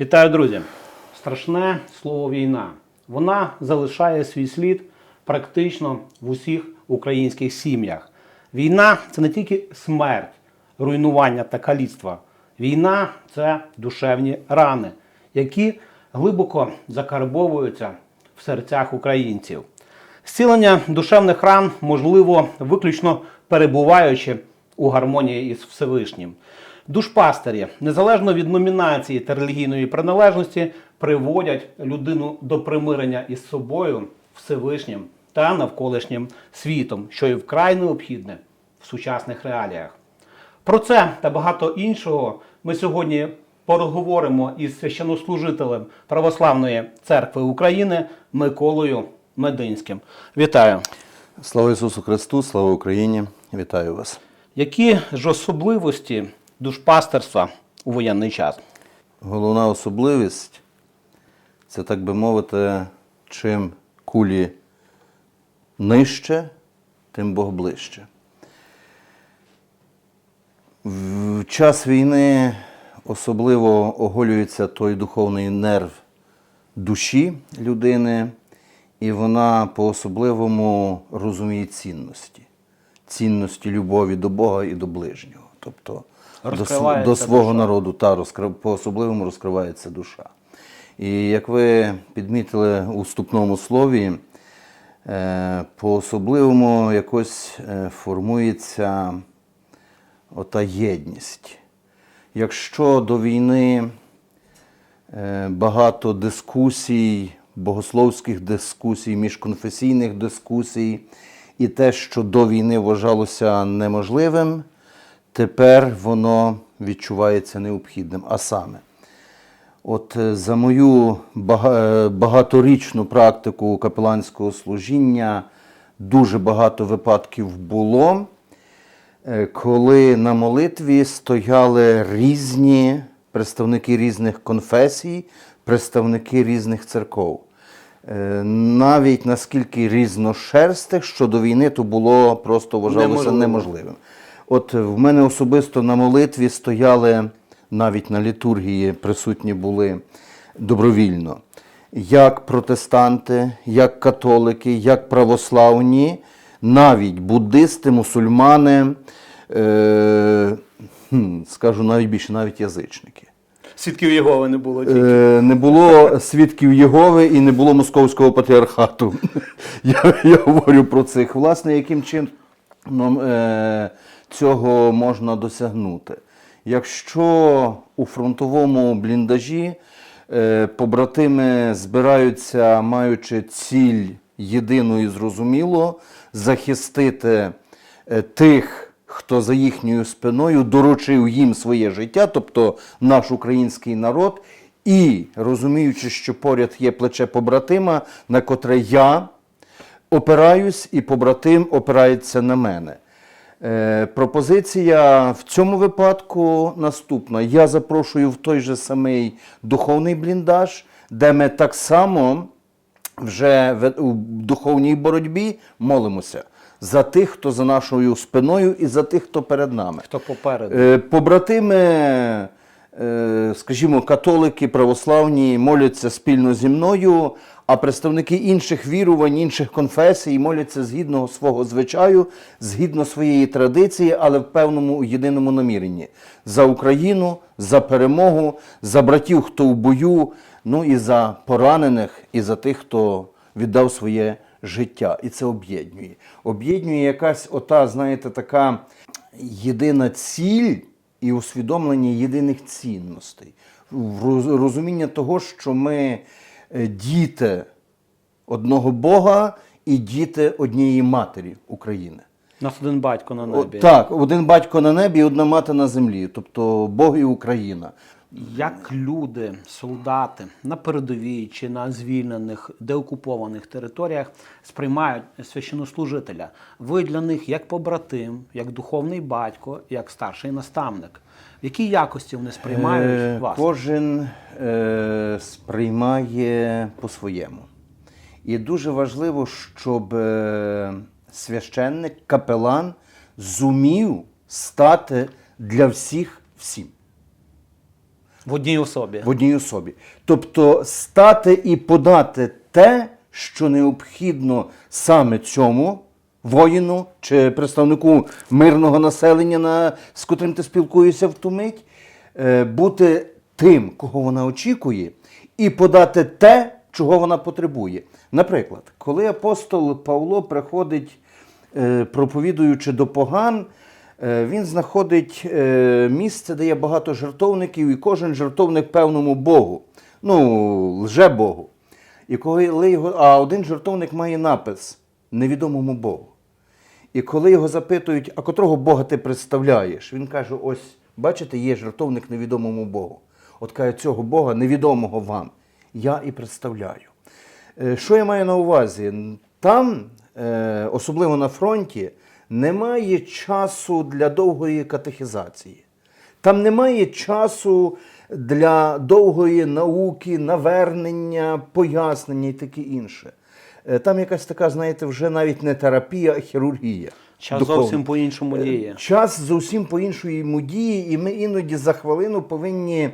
Вітаю, друзі! Страшне слово війна. Вона залишає свій слід практично в усіх українських сім'ях. Війна це не тільки смерть, руйнування та каліцтва. Війна це душевні рани, які глибоко закарбовуються в серцях українців. Зцілення душевних ран можливо виключно перебуваючи у гармонії із Всевишнім. Душпастері, незалежно від номінації та релігійної приналежності, приводять людину до примирення із собою, Всевишнім та навколишнім світом, що і вкрай необхідне в сучасних реаліях. Про це та багато іншого ми сьогодні поговоримо із священнослужителем Православної церкви України Миколою Мединським. Вітаю! Слава Ісусу Христу, слава Україні! Вітаю вас. Які ж особливості душпастерства у воєнний час? Головна особливість це, так би мовити, чим кулі нижче, тим Бог ближче. В час війни особливо оголюється той духовний нерв душі людини, і вона по-особливому розуміє цінності. Цінності любові до Бога і до ближнього. Тобто Розкривається до свого душа. народу та розкрив, по-особливому розкривається душа. І як ви підмітили у вступному слові, е, по-особливому якось е, формується ота єдність. Якщо до війни е, багато дискусій, богословських дискусій, міжконфесійних дискусій, і те, що до війни вважалося неможливим, тепер воно відчувається необхідним. А саме, От е, за мою е, багаторічну практику капеланського служіння дуже багато випадків було, е, коли на молитві стояли різні представники різних конфесій, представники різних церков. Навіть наскільки різношерстих, що до війни то було просто вважалося Неможливо. неможливим. От в мене особисто на молитві стояли, навіть на літургії присутні були добровільно, як протестанти, як католики, як православні, навіть буддисти, мусульмани, е, хм, скажу навіть більше, навіть язичники. Свідків Єгови не було тільки. Е, не було свідків Єгови і не було московського патріархату. Я, я говорю про цих. Власне, яким чином е, цього можна досягнути? Якщо у фронтовому бліндажі е, побратими збираються, маючи ціль єдину і зрозуміло, захистити е, тих, хто за їхньою спиною доручив їм своє життя, тобто наш український народ, і розуміючи, що поряд є плече побратима, на котре я опираюсь, і побратим опирається на мене. Е, пропозиція в цьому випадку наступна. Я запрошую в той же самий духовний бліндаж, де ми так само вже в духовній боротьбі молимося за тих, хто за нашою спиною, і за тих, хто перед нами. Хто попереду? Е, Побратими, скажімо, католики, православні моляться спільно зі мною, а представники інших вірувань, інших конфесій моляться згідно свого звичаю, згідно своєї традиції, але в певному єдиному наміренні за Україну, за перемогу, за братів, хто в бою, ну і за поранених, і за тих, хто віддав своє життя. І це об'єднує. Об'єднує якась ота, знаєте, така єдина ціль і усвідомлення єдиних цінностей. Розуміння того, що ми е, діти одного Бога і діти однієї матері України. У нас один батько на О, небі. так, один батько на небі і одна мати на землі, тобто Бог і Україна. Як люди, солдати на передовій чи на звільнених деокупованих територіях сприймають священнослужителя? Ви для них як побратим, як духовний батько, як старший наставник. В якій якості вони сприймають Е, вас? Кожен е, сприймає по-своєму. І дуже важливо, щоб е, священник, капелан зумів стати для всіх всім. В одній особі. в одній особі. Тобто стати і подати те, що необхідно саме цьому воїну чи представнику мирного населення, на, з котрим ти спілкуєшся в ту мить, е, бути тим, кого вона очікує, і подати те, чого вона потребує. Наприклад, коли апостол Павло приходить, е, проповідуючи до поган, Він знаходить е, місце, де є багато жертовників, і кожен жертовник певному Богу. Ну, лже Богу. І коли його, а один жертовник має напис невідомому Богу. І коли його запитують, а котрого Бога ти представляєш, він каже: ось, бачите, є жертовник невідомому Богу. От каже, цього Бога невідомого вам. Я і представляю. Е, Що я маю на увазі? Там, е, особливо на фронті, немає часу для довгої катехізації. Там немає часу для довгої науки, навернення, пояснення і таке інше. Е, Там якась така, знаєте, вже навіть не терапія, а хірургія. Час духовна. зовсім по-іншому діє. Час зовсім по-іншому діє, і ми іноді за хвилину повинні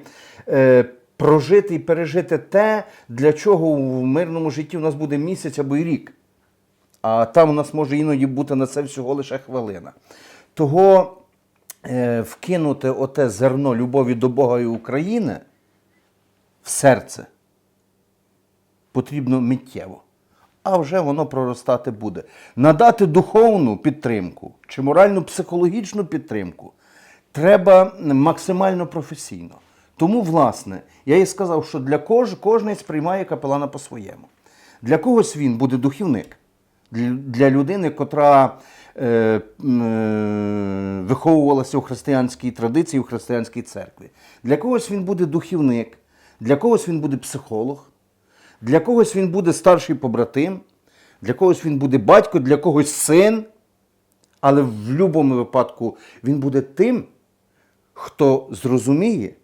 е, прожити і пережити те, для чого в мирному житті у нас буде місяць або й рік. А там у нас може іноді бути на це всього лише хвилина. Того е, вкинути оте зерно любові до Бога і України в серце потрібно миттєво. А вже воно проростати буде. Надати духовну підтримку чи моральну психологічну підтримку треба максимально професійно. Тому, власне, я і сказав, що для кож, кожний сприймає капелана по-своєму. Для когось він буде духівник, для, людини, котра е, е, виховувалася у християнській традиції, у християнській церкві. Для когось він буде духівник, для когось він буде психолог, для когось він буде старший побратим, для когось він буде батько, для когось син. Але в будь-якому випадку він буде тим, хто зрозуміє,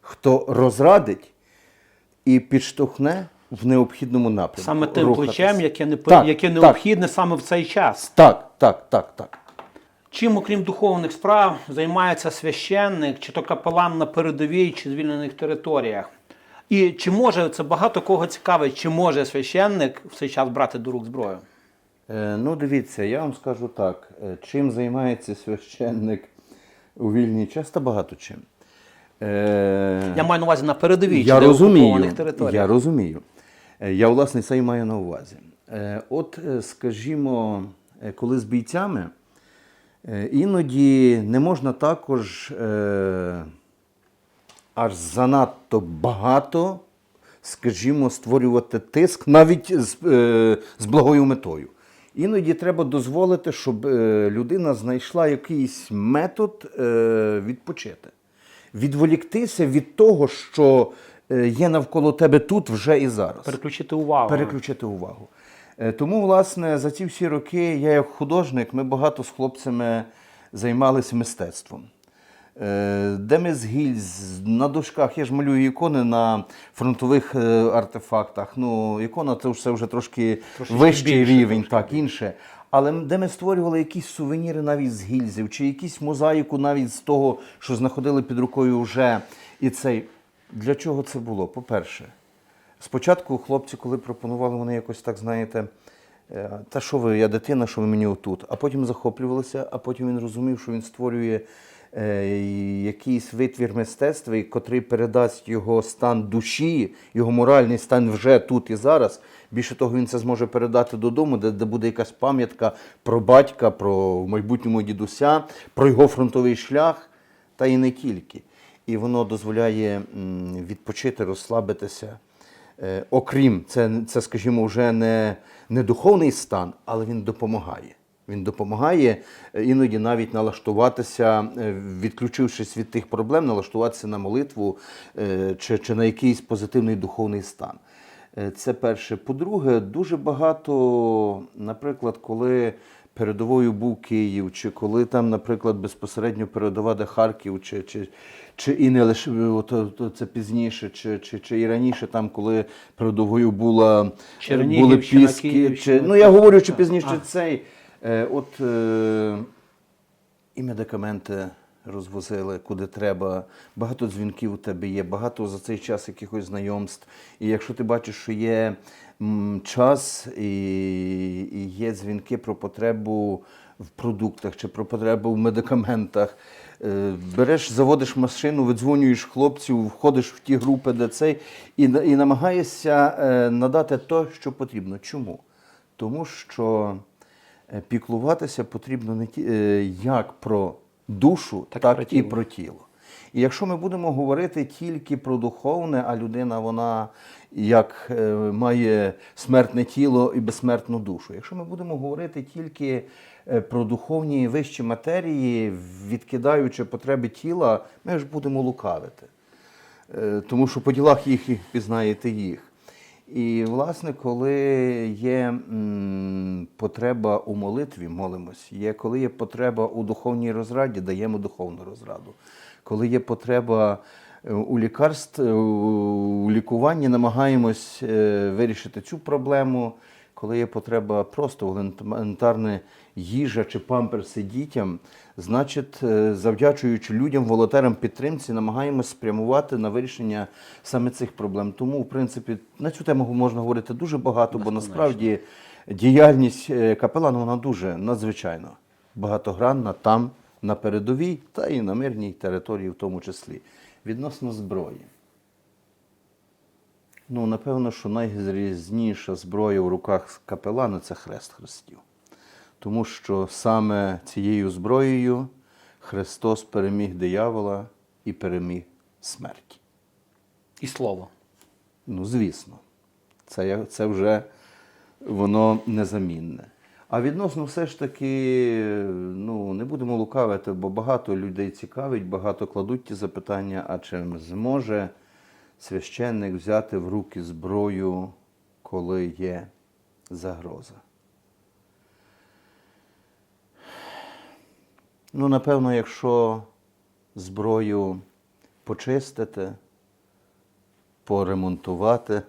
хто розрадить і підштовхне в необхідному напрямку. Саме тим рухатись. плечем, яке, не, Так, яке так. необхідне саме в цей час. Так, так, так, так. Чим, окрім духовних справ, займається священник, чи то капелан на передовій, чи звільнених територіях? І чи може це багато кого цікавить, чи може священник в цей час брати до рук зброю? Е, ну, дивіться, я вам скажу так. Е, Чим займається священник у вільний час, та багато чим. Е, Я маю на увазі на передовій, я чи розумію, окупованих територіях. Я розумію. Е, Я, власне, це і маю на увазі. Е, От, е, скажімо, коли з бійцями, іноді не можна також аж занадто багато, скажімо, створювати тиск навіть з, з благою метою. Іноді треба дозволити, щоб людина знайшла якийсь метод відпочити, відволіктися від того, що є навколо тебе тут вже і зараз Переключити увагу. переключити увагу. Е, Тому, власне, за ці всі роки я, як художник, ми багато з хлопцями займалися мистецтвом. Е, Де ми з гільз, на дошках, я ж малюю ікони на фронтових е, артефактах. Ну, ікона це все вже трошки Трошечки вищий більше, рівень, так, інше. Але де ми створювали якісь сувеніри навіть з гільзів, чи якісь мозаїку навіть з того, що знаходили під рукою вже. І цей. Для чого це було? По-перше, Спочатку хлопці, коли пропонували, вони якось так, знаєте, е, та що ви, я дитина, що ви мені отут. А потім захоплювалися, а потім він розумів, що він створює е, якийсь витвір мистецтва, котрий передасть його стан душі, його моральний стан вже тут і зараз. Більше того, він це зможе передати додому, де, де буде якась пам'ятка про батька, про в майбутньому дідуся, про його фронтовий шлях, та і не тільки. І воно дозволяє відпочити, розслабитися. Е, окрім, це, це, скажімо, вже не, не духовний стан, але він допомагає. Він допомагає е, іноді навіть налаштуватися, е, відключившись від тих проблем, налаштуватися на молитву чи, чи на якийсь позитивний духовний стан. Це перше. По-друге, дуже багато, наприклад, коли передовою був Київ, чи коли там, наприклад, безпосередньо передова де Харків, чи, чи, чи і не лише то, то це пізніше, чи, чи, чи і раніше, там, коли передовою була були піски, чи, ну я говорю, чи А. пізніше цей. Е, от е, і медикаменти розвозили куди треба. Багато дзвінків у тебе є, багато за цей час якихось знайомств. І якщо ти бачиш, що є час і, і є дзвінки про потребу в продуктах чи про потребу в медикаментах. е, Береш, заводиш машину, видзвонюєш хлопців, входиш в ті групи, де цей, і, і намагаєшся е, надати те, що потрібно. Чому? Тому що е, піклуватися потрібно не ті, як про душу, Так так, і про і тіло. про тіло. І якщо ми будемо говорити тільки про духовне, а людина вона як е, має смертне тіло і безсмертну душу. Якщо ми будемо говорити тільки е, про духовні і вищі матерії, відкидаючи потреби тіла, ми ж будемо лукавити. Е, Тому що по ділах їх пізнаєте їх. І, власне, коли є потреба у молитві, молимось. Є, коли є потреба у духовній розраді, даємо духовну розраду. Коли є потреба е, у лікарств, е, у лікуванні, намагаємось е, вирішити цю проблему. Коли є потреба просто в елементарне їжа чи памперси дітям, значить, е, завдячуючи людям, волонтерам підтримці, намагаємось спрямувати на вирішення саме цих проблем. Тому, в принципі, на цю тему можна говорити дуже багато, бо насправді діяльність е, капелана вона дуже надзвичайно багатогранна там, на передовій, та і на мирній території, в тому числі. Відносно зброї. Ну, напевно, що найрізніша зброя в руках капелана це хрест хрестів. Тому що саме цією зброєю Христос переміг диявола і переміг смерть. І слово. Ну, звісно, це, це вже воно незамінне. А відносно все ж таки, ну, не будемо лукавити, бо багато людей цікавить, багато кладуть ті запитання, а чи зможе священник взяти в руки зброю, коли є загроза? Ну, напевно, якщо зброю почистити, поремонтувати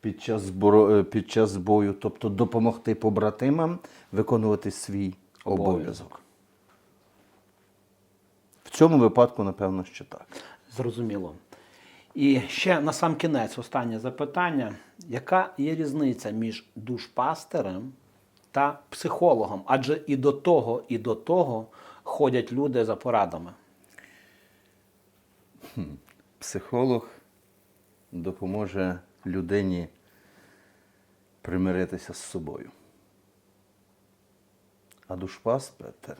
під час, збро... е, під час бою, тобто допомогти побратимам виконувати свій Обов'язок. обов'язок. В цьому випадку, напевно, що так. Зрозуміло. І ще на сам кінець останнє запитання. Яка є різниця між душпастерем та психологом? Адже і до того, і до того ходять люди за порадами. Психолог допоможе людині примиритися з собою. А душпастер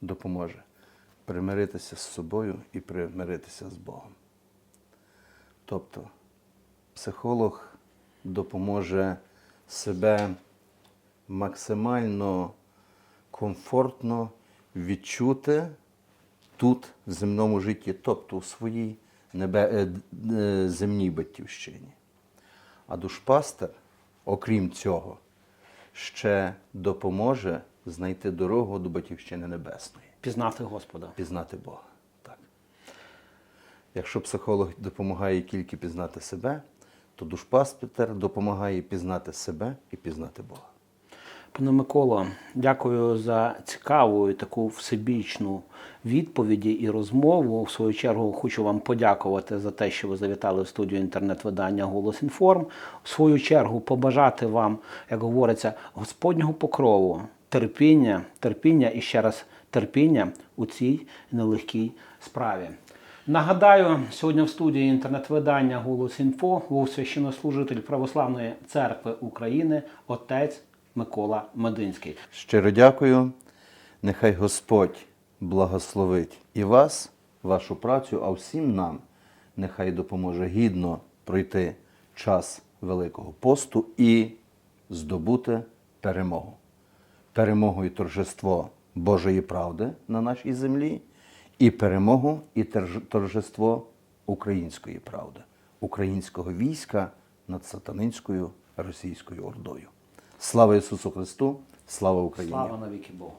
допоможе примиритися з собою і примиритися з Богом. Тобто психолог допоможе себе максимально комфортно відчути тут, в земному житті, тобто у своїй небе, е, е, земній батьківщині. А душпастер, окрім цього, ще допоможе знайти дорогу до батьківщини небесної, Пізнати Господа. пізнати Бога. Якщо психолог допомагає тільки пізнати себе, то душпастер допомагає пізнати себе і пізнати Бога. Пане Миколо, дякую за цікаву і таку всебічну відповіді і розмову. В свою чергу хочу вам подякувати за те, що ви завітали в студію інтернет-видання Голос Інформ. В свою чергу побажати вам, як говориться, Господнього покрову, терпіння, терпіння і ще раз терпіння у цій нелегкій справі. Нагадаю, сьогодні в студії інтернет-видання Голос Інфо був священнослужитель Православної церкви України, отець Микола Мединський. Щиро дякую. Нехай Господь благословить і вас, вашу працю, а всім нам нехай допоможе гідно пройти час Великого посту і здобути перемогу. Перемогу і торжество Божої правди на нашій землі, і перемогу і торжество української правди, українського війська над сатанинською російською ордою. Слава Ісусу Христу! Слава Україні! Слава навіки Богу!